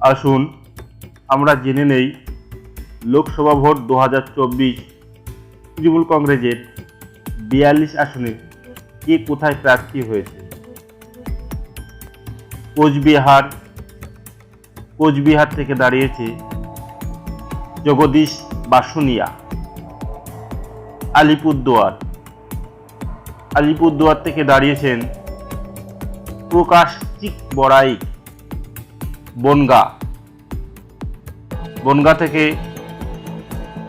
আসুন, আমরা জেনে নেই লোকসভা ভোট দু হাজার চব্বিশ তৃণমূল কংগ্রেসের বিয়াল্লিশ আসনে কে কোথায় প্রার্থী হয়েছে? কোচবিহার কোচবিহার থেকে দাঁড়িয়েছে জগদীশ বাসুনিয়া। আলিপুরদুয়ার আলিপুরদুয়ার থেকে দাঁড়িয়েছেন প্রকাশ চিক বড়াইক বনগা। বনগা থেকে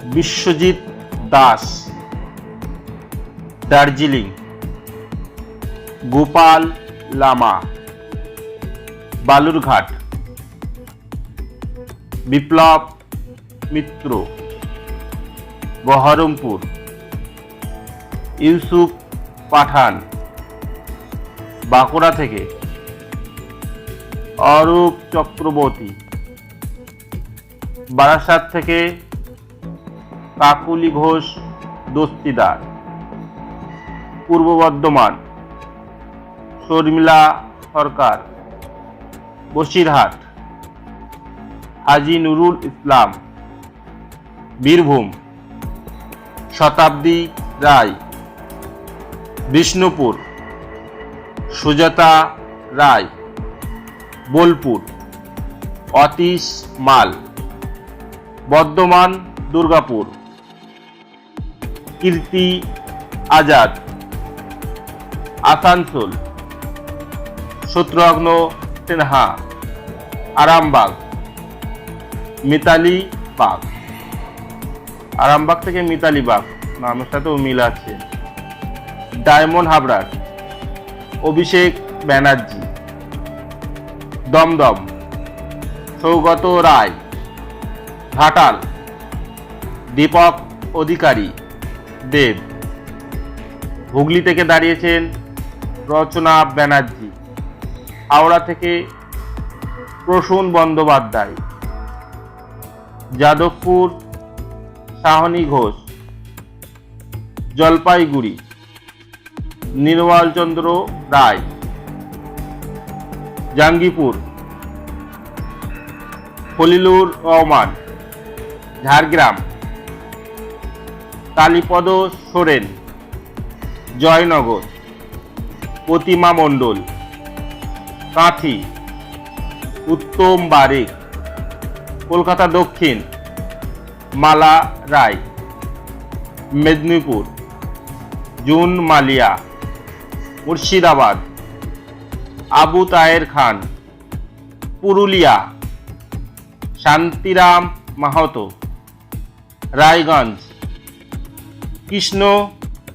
বিশ্বজিৎ দাস, দার্জিলিং। গোপাল লামা, বালুরঘাট। বিপ্লব মিত্র, বহরমপুর। ইউসুফ পাঠান, বাঁকুড়া থেকে অরূপ চক্রবর্তী। বারাসাত থেকে কাকুলি ঘোষ দস্তিদার। পূর্ব বর্ধমান, শর্মিলা সরকার, বসিরহাট, হাজি নুরুল ইসলাম, বীরভূম, শতাব্দী রায়, বিষ্ণুপুর, সুজাতা রায়। বোলপুর। অতীশ মাল। বর্ধমান, দুর্গাপুর। কীর্তি আজাদ। আসানসোল। শত্রুঘ্ন সিনহা। আরামবাগ। মিতালি বাগ। আরামবাগ থেকে মিতালি বাগ। নামের সাথেও মিল আছে। ডায়মন্ড হাবড়ার। অভিষেক ব্যানার্জি। দমদম, সৌগত রায়, ঘাটাল, দীপক অধিকারী, দেব। হুগলি থেকে দাঁড়িয়েছেন রচনা ব্যানার্জি। হাওড়া থেকে প্রসূন বন্দ্যোপাধ্যায়। যাদবপুর সাহনী ঘোষ। জলপাইগুড়ি, নির্মলচন্দ্র রায়। জাঙ্গিপুর খলিলুর রহমান, ঝাড়গ্রাম কালীপদ সোরেন, জয়নগর, প্রতিমা মণ্ডল, কাঁথি, উত্তম বারিক কলকাতা দক্ষিণ, মালা রায়, মেদিনীপুর, জুন মালিয়া, মুর্শিদাবাদ। আবু তায়ের খান, পুরুলিয়া, শান্তিরাম মাহাতো, রায়গঞ্জ, কৃষ্ণ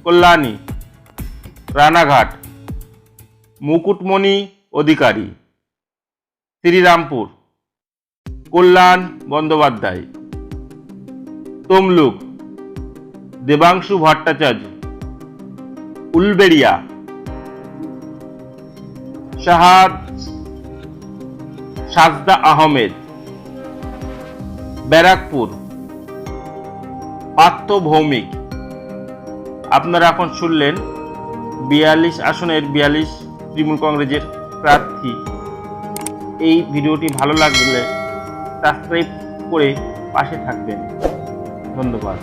কল্যাণী, রানাঘাট, মুকুটমণি অধিকারী, শ্রীরামপুর, কল্যাণ বন্দ্যোপাধ্যায়, তমলুক, দেবাংশু ভট্টাচার্য, উলবেড়িয়া শাহাদ সাজদা আহমেদ, ব্যারাকপুর পার্থ ভৌমিক আপনারা এখন শুনলেন বিয়াল্লিশ আসনের বিয়াল্লিশ তৃণমূল কংগ্রেসের প্রার্থী। এই ভিডিওটি ভালো লাগলে সাবস্ক্রাইব করে পাশে থাকবেন। ধন্যবাদ।